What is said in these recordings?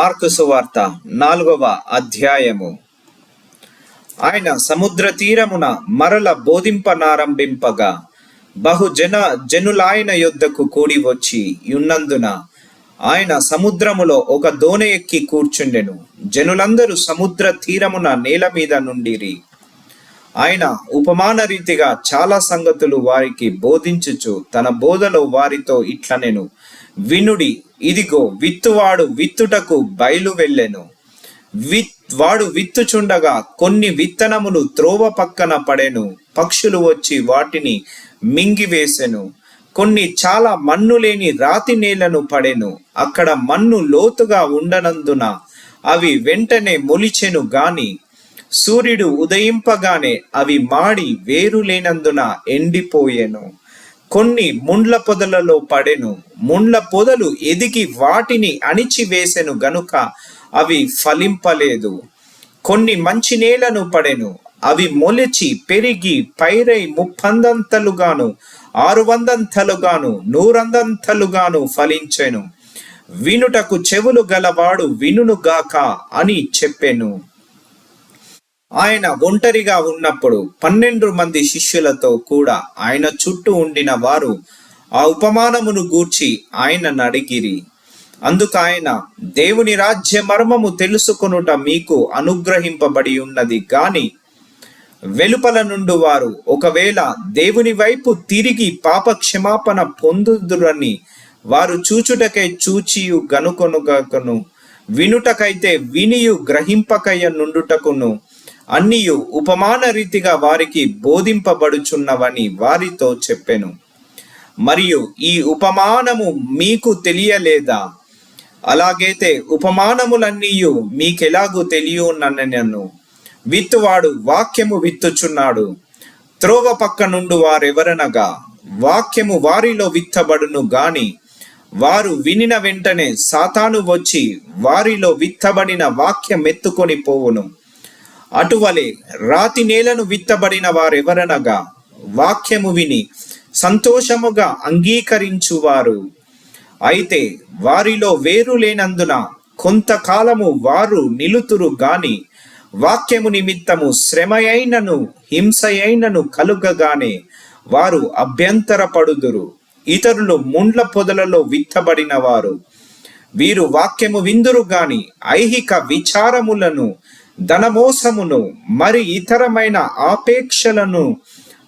Mark సువార్త నాలుగవ అధ్యాయము. ఆయన సముద్ర తీరమున మరల బోధింపనారంభింపగా బహుజన జనులాయన యొద్దకు కూడి వచ్చి ఉన్నందున ఆయన సముద్రములో ఒక దోణ ఎక్కి కూర్చుండెను. జనులందరూ సముద్ర తీరమున నేల మీద నుండిరి. ఆయన ఉపమాన రీతిగా చాలా సంగతులు వారికి బోధించుచు తన బోధలో వారితో ఇట్లనెను వినుడి ఇదిగో విత్తువాడు విత్తుటకు బయలు వెళ్ళెను. విత్ వాడు విత్తుచుండగా కొన్ని విత్తనములు త్రోవ పక్కన పడెను. పక్షులు వచ్చి వాటిని మింగివేసెను. కొన్ని చాలా మన్ను లేని రాతి నేలను పడెను. అక్కడ మన్ను లోతుగా ఉండనందున అవి వెంటనే మొలిచెను గాని సూర్యుడు ఉదయింపగానే అవి మాడి వేరు లేనందున ఎండిపోయెను. కొన్ని ముండ్ల పొదలలో పడెను. ముండ్ల పొదలు ఎదిగి వాటిని అణిచివేసెను గనుక అవి ఫలింపలేదు. కొన్ని మంచి నేలను పడెను. అవి మొలిచి పెరిగి పైరై ముప్పందంతలుగాను ఆరు వందంతలుగాను నూరందంతలుగాను ఫలించెను. వినుటకు చెవులు గలవాడు వినునుగాక అని చెప్పెను. ఆయన ఒంటరిగా ఉన్నప్పుడు పన్నెండు మంది శిష్యులతో కూడా ఆయన చుట్టూ ఉండిన వారు ఆ ఉపమానమును గూర్చి ఆయనను అడిగిరి. అందుకు ఆయన దేవుని రాజ్య మర్మము తెలుసుకొనుట మీకు అనుగ్రహింపబడి ఉన్నది కానీ వెలుపల నుండి వారు ఒకవేళ దేవుని వైపు తిరిగి పాప క్షమాపణ పొందుదురని వారు చూచుటకై చూచియు గనుకొనుగను వినుటకైతే వినియు గ్రహింపకయ్య నుండుటకును అన్నియు ఉపమాన రీతిగా వారికి బోధింపబడుచున్నవని వారితో చెప్పెను. మరియు ఈ ఉపమానము మీకు తెలియలేదా? అలాగైతే ఉపమానములన్నీయు మీకెలాగూ తెలియనన్ను విత్తువాడు వాక్యము విత్తుచున్నాడు. త్రోవ పక్క నుండి వారెవరనగా వాక్యము వారిలో విత్తబడును గాని వారు వినిన వెంటనే సాతాను వచ్చి వారిలో విత్తబడిన వాక్యం ఎత్తుకొని పోవును. అటువలే రాతి నేలను విత్తబడిన వారెవరనగా? వాక్యము విని సంతోషముగా అంగీకరించువారు. అయితే వారిలో వేరు లేనందున కొంతకాలము వారు నిలుతురు గాని వాక్యము నిమిత్తము శ్రమయైనను హింసయైనను కలుగగానే వారు అభ్యంతరపడుదురు. ఇతరులు ముండ్ల పొదలలో విత్తబడిన వారు వీరు వాక్యము విందురు గాని ఐహిక విచారములను ధనమోసమును మరి ఇతరమైన ఆపేక్షలను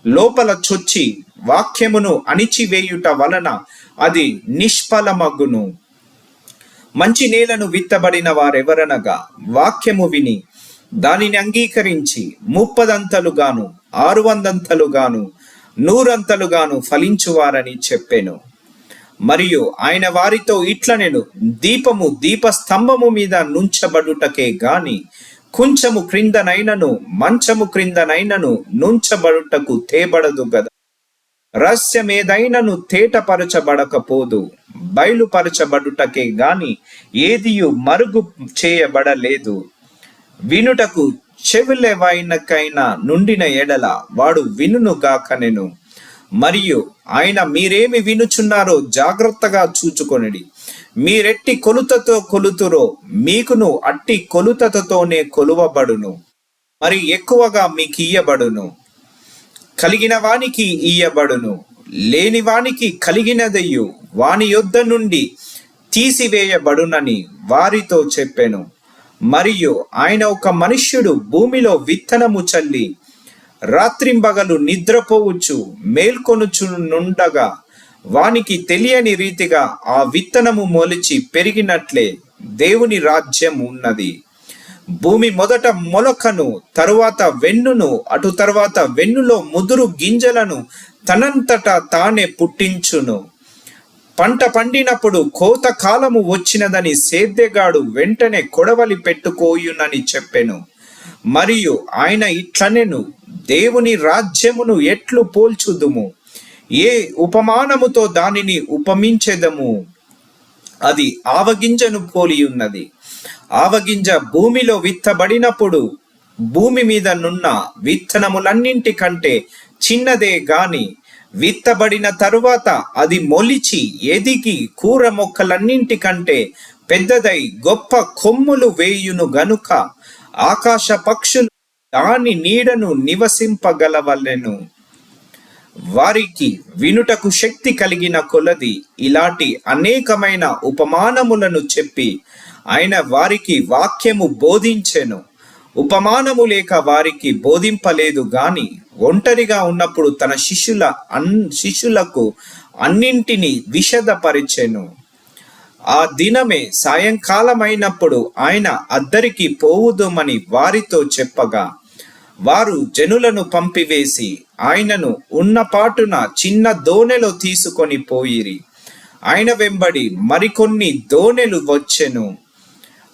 లోపల చొచ్చి వాక్యమును అణిచివేయుట వలన అది నిష్ఫలమగును. మంచి నేలను విత్తబడిన వారెవరనగా వాక్యము విని దానిని అంగీకరించి ముప్పదంతలుగాను ఆరు వందంతలుగాను నూరంతలుగాను ఫలించువారని చెప్పెను. మరియు ఆయన వారితో ఇట్లనెను దీపము దీపస్తంభము మీద నుంచబడుటకే గాని కొంచెము క్రిందనైనను మంచము క్రిందనైనను నుంచబడుటకు తేబడదు గదా. రహస్యమేదైనను తేటపరచబడకపోదు బయలుపరచబడుటకే గాని ఏదియు మరుగు చేయబడలేదు. వినుటకు చెవులెవైనకైనా నుండిన ఎడల వాడు వినుగాకనెను మరియు ఆయన మీరేమి వినుచున్నారో జాగ్రత్తగా చూచుకొనిడి. మీరెట్టి కొలుతతో కొలుతురో మీకును అట్టి కొలుతతోనే కొలువబడును. మరి ఎక్కువగా మీకు ఇయ్యబడును కలిగిన వానికి ఇయ్యబడును లేని వానికి కలిగినదయ్యు. వాని యొద్ద నుండి తీసివేయబడునని వారితో చెప్పెను. మరియు ఆయన ఒక మనుష్యుడు భూమిలో విత్తనము చల్లి రాత్రింబగలు నిద్రపోవచ్చు మేల్కొనుచు నుండగా వానికి తెలియని రీతిగా ఆ విత్తనము మొలిచి పెరిగినట్లే దేవుని రాజ్యం ఉన్నది. భూమి మొదట మొలకను తరువాత వెన్నును అటు తర్వాత వెన్నులో ముదురు గింజలను తనంతట తానే పుట్టించును. పంట పండినప్పుడు కోత కాలము వచ్చినదని సేద్యగాడు వెంటనే కొడవలి పెట్టుకోయునని చెప్పెను. మరియు ఆయన ఇట్లనెను దేవుని రాజ్యమును ఎట్లు పోల్చుదుము? ఏ ఉపమానముతో దానిని ఉపమించెదము? అది ఆవగింజను పోలి ఉన్నది ఆవగింజ భూమిలో విత్తబడినప్పుడు భూమి మీద నున్న విత్తనములన్నింటి కంటే చిన్నదే గాని విత్తబడిన తరువాత అది మొలిచి ఎదిగి కూర మొక్కలన్నింటి కంటే పెద్దదై గొప్ప కొమ్ములు వేయును గనుక ఆకాశ పక్షులు దాని నీడను నివసింపగలవలెను. వారికి వినుటకు శక్తి కలిగిన కొలది ఇలాంటి అనేకమైన ఉపమానములను చెప్పి ఆయన వారికి వాక్యము బోధించెను. ఉపమానము లేక వారికి బోధింపలేదు గాని ఒంటరిగా ఉన్నప్పుడు తన శిష్యుల అన్ శిష్యులకు అన్నింటినీ విషదపరిచెను. ఆ దినమే సాయంకాలమైనప్పుడు ఆయన అద్దరికి పోవుదుమని వారితో చెప్పగా వారు జనులను పంపివేసి ఆయనను ఉన్నపాటున చిన్న దోణెలో తీసుకొని పోయిరి. ఆయన వెంబడి మరికొన్ని దోణెలు వచ్చెను.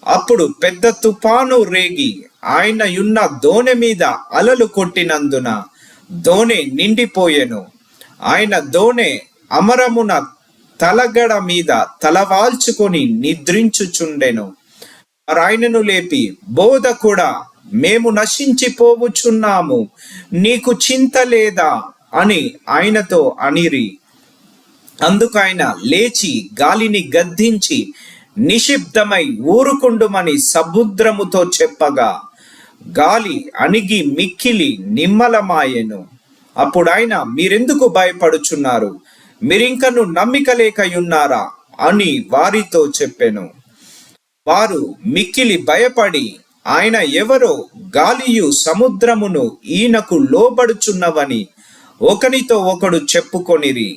అప్పుడు పెద్ద తుఫాను రేగి ఆయన ఉన్న దోణె మీద అలలు కొట్టినందున దోణె నిండిపోయెను. ఆయన దోణె అమరమున తలగడ మీద తలవాల్చుకొని నిద్రించుచుండెను. ఆయనను లేపి బోధ కూడా మేము నశించిపోవుచున్నాము నీకు చింత లేదా అని ఆయనతో అనిరి. అందుకు ఆయన లేచి గాలిని గద్దించి నిషిబ్దమై ఊరుకుండుమని సముద్రముతో చెప్పగా గాలి అణిగి మిక్కిలి నిమ్మలమాయెను. అప్పుడు ఆయన మీరెందుకు భయపడుచున్నారు? మీరింకను నమ్మిక లేకయున్నారా? అని వారితో చెప్పెను. వారు మిక్కిలి భయపడి ఆయన ఎవరో గాలియు సముద్రమును ఈయనకు లోబడుచున్నవని ఒకనితో ఒకడు చెప్పుకొనిరి.